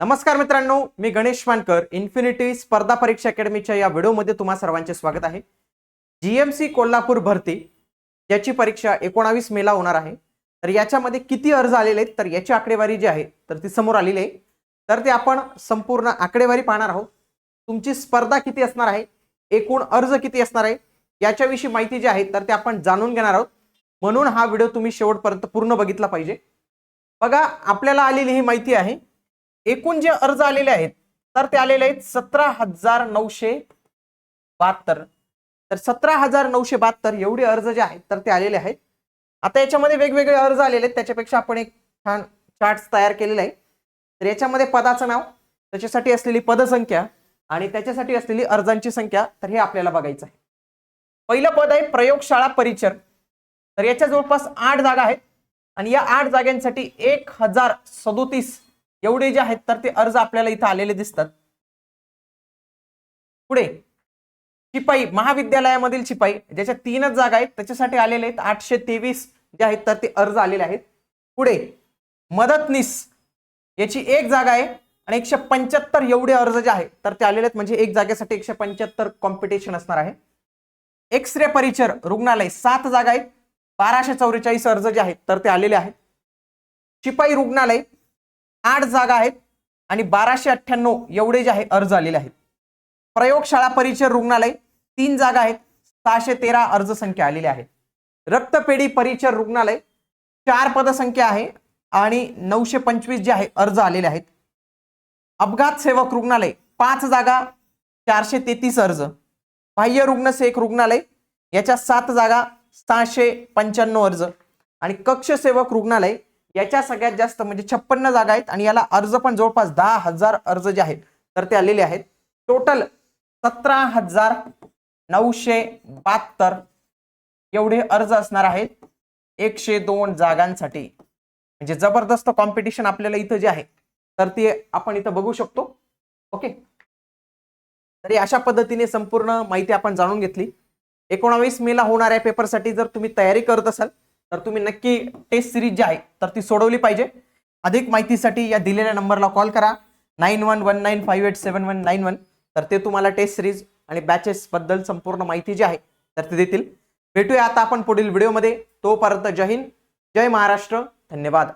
नमस्कार मित्रांनो मी गणेश मानकर इन्फिनिटी स्पर्धा परीक्षा अकॅडमीच्या या व्हिडिओमध्ये तुम्हा सर्वांचे स्वागत आहे. जीएमसी कोल्हापूर भरती याची परीक्षा एकोणावीस मेला होणार आहे. तर याच्यामध्ये किती अर्ज आलेले आहेत तर याची आकडेवारी जी आहे तर ती समोर आलेली आहे. तर ते आपण संपूर्ण आकडेवारी पाहणार आहोत. तुमची स्पर्धा किती असणार आहे एकूण अर्ज किती असणार आहे याच्याविषयी माहिती जी आहे तर ते आपण जाणून घेणार आहोत. म्हणून हा व्हिडिओ तुम्ही शेवटपर्यंत पूर्ण बघितला पाहिजे. बघा आपल्याला आलेली ही माहिती आहे एकूण जे अर्ज आलेले आहेत तर ते आलेले आहेत सतरा हजार नऊशे बहात्तर. तर सतरा हजार नऊशे बहात्तर एवढे अर्ज जे आहेत तर ते आलेले आहेत. आता याच्यामध्ये वेगवेगळे अर्ज आलेले आहेत त्याच्यापेक्षा आपण एक छान चार्ट तयार केलेला आहे तर याच्यामध्ये पदाचं नाव त्याच्यासाठी असलेली पदसंख्या आणि त्याच्यासाठी असलेली अर्जांची संख्या तर हे आपल्याला बघायचं आहे. पहिलं पद आहे प्रयोगशाळा परिचर. तर याच्या जवळपास आठ जागा आहेत आणि या आठ जागांसाठी एक हजार सदोतीस एवढे जे आहेत तर ते अर्ज आपल्याला इथं आलेले दिसतात. पुढे शिपाई महाविद्यालयामधील शिपाई ज्याच्या तीनच जागा आहेत त्याच्यासाठी आलेले आहेत आठशे तेवीस जे आहेत तर ते अर्ज आलेले आहेत. पुढे मदतनीस याची एक जागा आहे आणि एकशे पंच्याहत्तर एवढे अर्ज जे आहेत तर ते आलेले आहेत म्हणजे एक जागेसाठी एकशे पंच्याहत्तर कॉम्पिटिशन असणार आहे. एक्स रे परिचर रुग्णालय सात जागा आहेत बाराशे चौवेचाळीस अर्ज जे आहेत तर ते आलेले आहेत. शिपाई रुग्णालय आठ जागा आहेत आणि बाराशे अठ्ठ्याण्णव एवढे जे आहे अर्ज आलेले आहेत. प्रयोगशाळा परिचय रुग्णालय तीन जागा आहेत. सहाशे तेरा अर्ज संख्या आलेली आहे रक्तपेढी परिचर रुग्णालय चार पदसंख्या आहे आणि नऊशे पंचवीस जे आहे अर्ज आलेले आहेत. अपघात सेवक रुग्णालय पाच जागा चारशे तेहतीस अर्ज. बाह्य रुग्णसेवक रुग्णालय याच्या सात जागा सहाशे पंच्याण्णव अर्ज. आणि कक्षसेवक रुग्णालय याच्या सगळ्यात जास्त म्हणजे छप्पन्न जागा आहेत आणि याला अर्ज पण जवळपास दहा हजार अर्ज जे आहेत तर ते आलेले आहेत. टोटल सतरा हजार नऊशे बहात्तर एवढे अर्ज असणार आहेत एकशे दोन जागांसाठी. म्हणजे जबरदस्त कॉम्पिटिशन आपल्याला इथं जे आहे तर ते आपण इथं बघू शकतो. ओके तरी अशा पद्धतीने संपूर्ण माहिती आपण जाणून घेतली. एकोणावीस मेला होणाऱ्या पेपरसाठी जर तुम्ही तयारी करत असाल तर तुम्ही नक्की टेस्ट सिरीज जी आहे तर ती सोडवली पाहिजे. अधिक माहितीसाठी या दिलेल्या नंबरला कॉल करा. Nine one one nine five eight seven one nine one तर ते तुम्हाला टेस्ट सिरीज आणि बॅचेसबद्दल संपूर्ण माहिती जी आहे तर ते देतील. भेटूया आता आपण पुढील व्हिडिओमध्ये तोपर्यंत जय हिंद जय महाराष्ट्र. धन्यवाद.